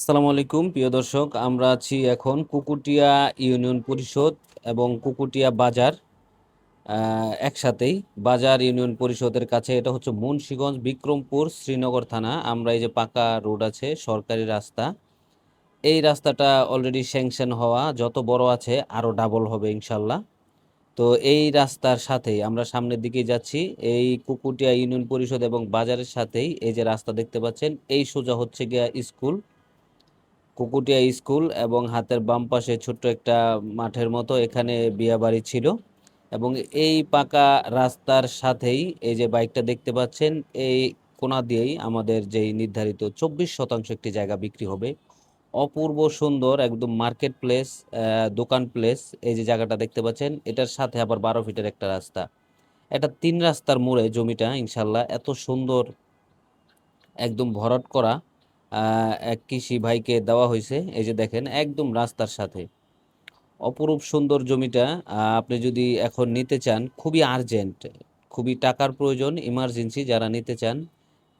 আসসালামু আলাইকুম, প্রিয় দর্শক। আমরা আছি এখন কুকুটিয়া ইউনিয়ন পরিষদ এবং কুকুটিয়া বাজার একসাথেই। বাজার ইউনিয়ন পরিষদের কাছে এটা হচ্ছে মুন্সীগঞ্জ বিক্রমপুর শ্রীনগর থানা। আমরা এই যে পাকা রোড আছে, সরকারি রাস্তা, এই রাস্তাটা অলরেডি স্যাংশন হওয়া, যত বড় আছে আরও ডাবল হবে ইনশাল্লাহ। তো এই রাস্তার সাথেই আমরা সামনের দিকে যাচ্ছি। এই কুকুটিয়া ইউনিয়ন পরিষদ এবং বাজারের সাথেই এই যে রাস্তা দেখতে পাচ্ছেন, এই সোজা হচ্ছে গিয়া স্কুল। কুকুটিয়া স্কুল এবং হাতের বাম পাশে ছোট্ট একটা মাঠের মতো এখানে বিয়াবাড়ি ছিল। এবং এই পাকা রাস্তার সাথেই এই যে বাইকটা দেখতে পাচ্ছেন, এই কোনা দিয়েই আমাদের যেই নির্ধারিত চব্বিশ শতাংশ একটি জায়গা বিক্রি হবে। অপূর্ব সুন্দর একদম মার্কেট প্লেস দোকান প্লেস এই যে জায়গাটা দেখতে পাচ্ছেন। এটার সাথে আবার বারো ফিটের একটা রাস্তা। এটা তিন রাস্তার মোড়ে জমিটা ইনশাল্লাহ এত সুন্দর, একদম ভরাট করা। এক কৃষি ভাইকে দেওয়া হয়েছে। এই যে দেখেন, একদম রাস্তার সাথে। অপরূপ সুন্দর জমিটা আপনি যদি এখন নিতে চান, খুবই আর্জেন্ট খুবই টাকার প্রয়োজন ইমার্জেন্সি যারা নিতে চান,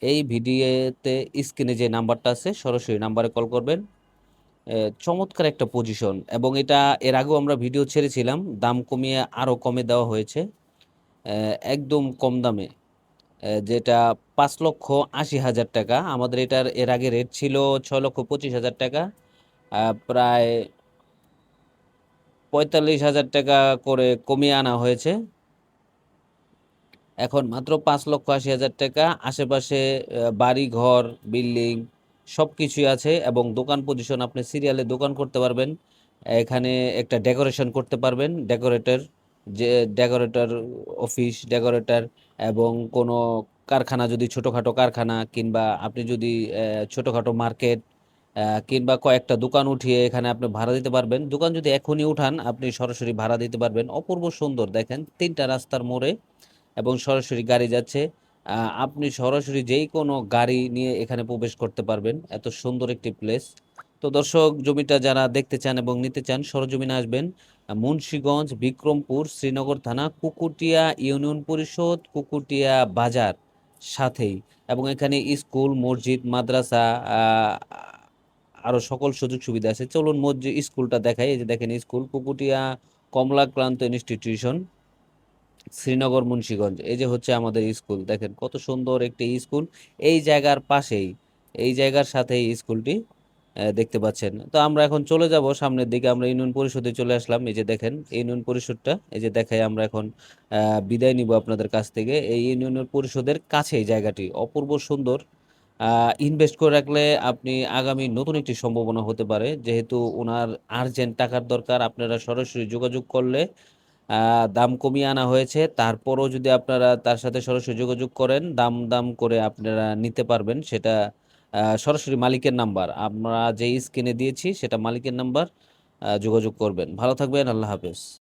এই ভিডিওতে স্ক্রিনে যে নাম্বারটা আছে, সরাসরি নাম্বারে কল করবেন। চমৎকার একটা পজিশন এবং এটা এর আগেও আমরা ভিডিও ছেড়েছিলাম, দাম কমিয়ে আরও কমে দেওয়া হয়েছে। একদম কম দামে। যেটা পাঁচ লক্ষ আশি হাজার টাকা। আমাদের এটার, এর আগে রেট ছিল ছ লক্ষ পঁচিশ হাজার টাকা প্রায় পঁয়তাল্লিশ হাজার টাকা করে কমিয়ে আনা হয়েছে। এখন মাত্র পাঁচ লক্ষ আশি হাজার টাকা। আশেপাশে বাড়ি ঘর বিল্ডিং সব কিছুই আছে এবং দোকান পজিশন আপনি সিরিয়ালে দোকান করতে পারবেন। এখানে একটা ডেকোরেশন করতে পারবেন ডেকোরেটর যে ডেকোরেটর অফিস ডেকোরেটর এবং কোনো কারখানা, যদি ছোটোখাটো কারখানা কিংবা আপনি যদি ছোটোখাটো মার্কেট কিংবা কয়েকটা দোকান উঠিয়ে এখানে আপনি ভাড়া দিতে পারবেন। দোকান যদি এখনই উঠান, আপনি সরাসরি ভাড়া দিতে পারবেন। অপূর্ব সুন্দর, দেখেন, তিনটা রাস্তার মোড়ে এবং সরাসরি গাড়ি যাচ্ছে। আপনি সরাসরি যেই কোনো গাড়ি নিয়ে এখানে প্রবেশ করতে পারবেন। এত সুন্দর একটি প্লেস তো দর্শক জমিটা যারা দেখতে চান এবং নিতে চান সরজমিনে আসবেন। মুন্সীগঞ্জ বিক্রমপুর শ্রীনগর থানা কুকুটিয়া ইউনিয়ন পরিষদ কুকুটিয়া বাজার সাথেই। এবং এখানে স্কুল মসজিদ মাদ্রাসা আহ, আরও সকল সুযোগ সুবিধা আছে। চলুন মসজিদ স্কুলটা দেখাই। এই যে দেখেন স্কুল কুকুটিয়া কমলাক্রান্ত ইনস্টিটিউশন শ্রীনগর মুন্সীগঞ্জ। এই যে হচ্ছে আমাদের স্কুল। দেখেন কত সুন্দর একটি স্কুল। এই জায়গার পাশেই এই জায়গার সাথে এই স্কুলটি দেখতে পাচ্ছেন। তো আমরা এখন চলে যাব সামনের দিকে। আমরা ইউনিয়ন পরিষদে চলে আসলাম। এই যে দেখেন, ইউনিয়ন পরিষদটা, এই যে দেখাই আমরা এখন বিদায় নিব আপনাদের কাছ থেকে। এই ইউনিয়ন পরিষদের কাছে এই জায়গাটি অপূর্ব সুন্দর। ইনভেস্ট করে রাখলে আপনি আগামী নতুন একটি সম্ভাবনা হতে পারে। যেহেতু ওনার আর্জেন্ট টাকার দরকার, আপনারা সরাসরি যোগাযোগ করলে দাম কমিয়ে আনা হয়েছে। তারপরও যদি আপনারা তার সাথে সরাসরি যোগাযোগ করেন, দাম দাম করে আপনারা নিতে পারবেন। সেটা সরাসরি মালিকের নাম্বার। আমরা যেই স্ক্রিনে দিয়েছি, সেটা মালিকের নাম্বার যোগাযোগ করবেন। ভালো থাকবেন, আল্লাহ হাফেজ।